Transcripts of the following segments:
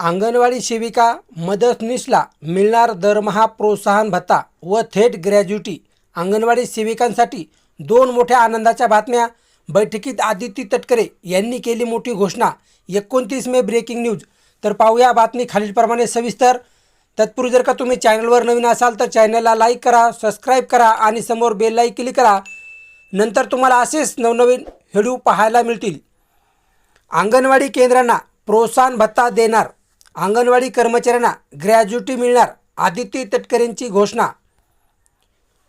अंगणवाडी सेविका मदतनीसला मिळणार दरमहा प्रोत्साहन भत्ता व थेट ग्रॅज्युटी. अंगणवाडी सेविकांसाठी दोन मोठ्या आनंदाच्या बातम्या. बैठकीत आदित्य तटकरे यांनी केली मोठी घोषणा. एकोणतीस मे ब्रेकिंग न्यूज. तर पाहूया बातमी खालीलप्रमाणे सविस्तर. तत्पूर्वी जर का तुम्ही चॅनलवर नवीन असाल तर चॅनलला लाईक करा सबस्क्राईब करा आणि समोर बेल क्लिक करा. नंतर तुम्हाला असेच नवनवीन व्हिडिओ पाहायला मिळतील. अंगणवाडी केंद्रांना प्रोत्साहन भत्ता देणार अंगणवाडी कर्मचाऱ्यांना ग्रॅज्युटी मिळणार आदित्य तटकरेंची घोषणा.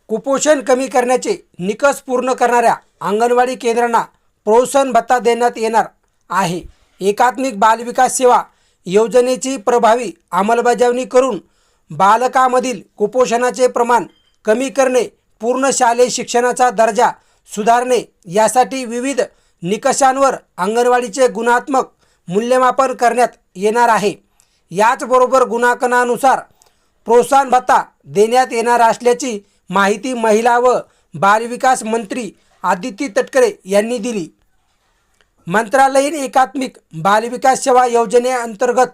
कुपोषण कमी करण्याचे निकष पूर्ण करणाऱ्या अंगणवाडी केंद्रांना प्रोत्साहन भत्ता देण्यात येणार आहे. एकात्मिक बालविकास सेवा योजनेची प्रभावी अंमलबजावणी करून बालकामधील कुपोषणाचे प्रमाण कमी करणे पूर्ण शालेय शिक्षणाचा दर्जा सुधारणे यासाठी विविध निकषांवर अंगणवाडीचे गुणात्मक मूल्यमापन करण्यात येणार आहे. याचबरोबर गुणांकनानुसार प्रोत्साहन भत्ता देण्यात येणार असल्याची माहिती महिला व बालविकास मंत्री आदिती तटकरे यांनी दिली. मंत्रालयीन एकात्मिक बालविकास सेवा योजनेअंतर्गत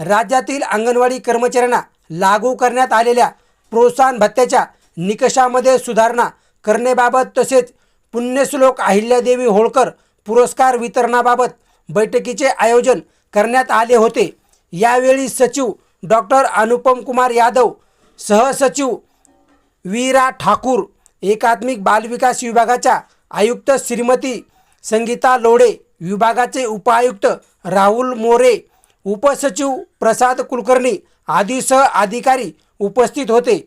राज्यातील अंगणवाडी कर्मचाऱ्यांना लागू करण्यात आलेल्या प्रोत्साहन भत्त्याच्या निकषामध्ये सुधारणा करण्याबाबत तसेच पुण्यश्लोक अहिल्यादेवी होळकर पुरस्कार वितरणाबाबत बैठकीचे आयोजन करण्यात आले होते. यावेळी सचिव डॉक्टर अनुपम कुमार यादव सहसचिव वीरा ठाकूर एकात्मिक बालविकास विभागाच्या आयुक्त श्रीमती संगीता लोडे विभागाचे उपायुक्त राहुल मोरे उपसचिव प्रसाद कुलकर्णी आदीसह अधिकारी उपस्थित होते.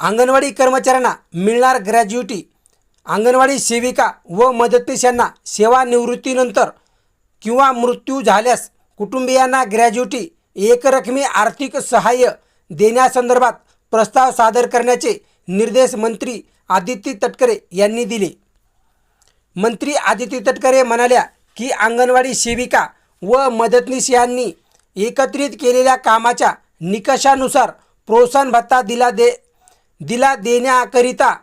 अंगणवाडी कर्मचाऱ्यांना मिळणार ग्रॅज्युटी अंगणवाडी सेविका व मदतनीस यांना सेवानिवृत्तीनंतर किंवा मृत्यू झाल्यास कुटुंबियांना ग्रॅज्युटी एकरकमी आर्थिक सहाय्य देण्यासंदर्भात प्रस्ताव सादर करण्याचे निर्देश मंत्री आदित्य तटकरे यांनी दिले. मंत्री आदित्य तटकरे म्हणाल्या की अंगणवाडी सेविका व मदतनीस यांनी एकत्रित केलेल्या कामाच्या निकषानुसार प्रोत्साहन भत्ता दिला दे दिला देण्याकरिता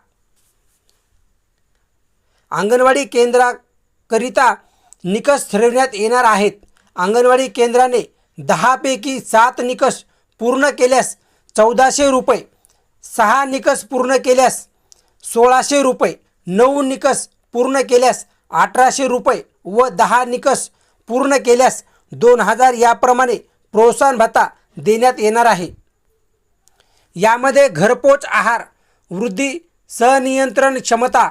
अंगणवाडी केंद्राकरिता निकष ठरवण्यात येणार आहेत. अंगणवाडी केंद्राने दहापैकी सात निकष पूर्ण केल्यास चौदाशे रुपये सहा निकष पूर्ण केल्यास सोळाशे रुपये नऊ निकष पूर्ण केल्यास अठराशे रुपये व दहा निकष पूर्ण केल्यास दोन हजार याप्रमाणे प्रोत्साहन भत्ता देण्यात येणार आहे. यामध्ये घरपोच आहार वृद्धी सनियंत्रण क्षमता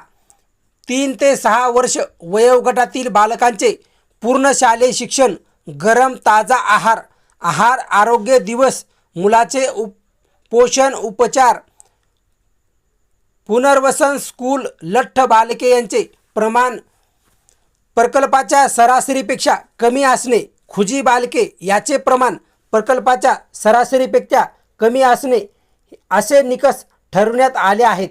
तीन ते सहा वर्ष वयोगटातील बालकांचे पूर्ण शालेय शिक्षण गरम ताजा आहार आहार आरोग्य दिवस मुलाचे उप पोषण उपचार पुनर्वसन स्कूल लठ्ठ बालके यांचे प्रमाण प्रकल्पाच्या सरासरीपेक्षा कमी असणे खुजी बालके याचे प्रमाण प्रकल्पाच्या सरासरीपेक्षा कमी असणे असे निकष ठरवण्यात आले आहेत.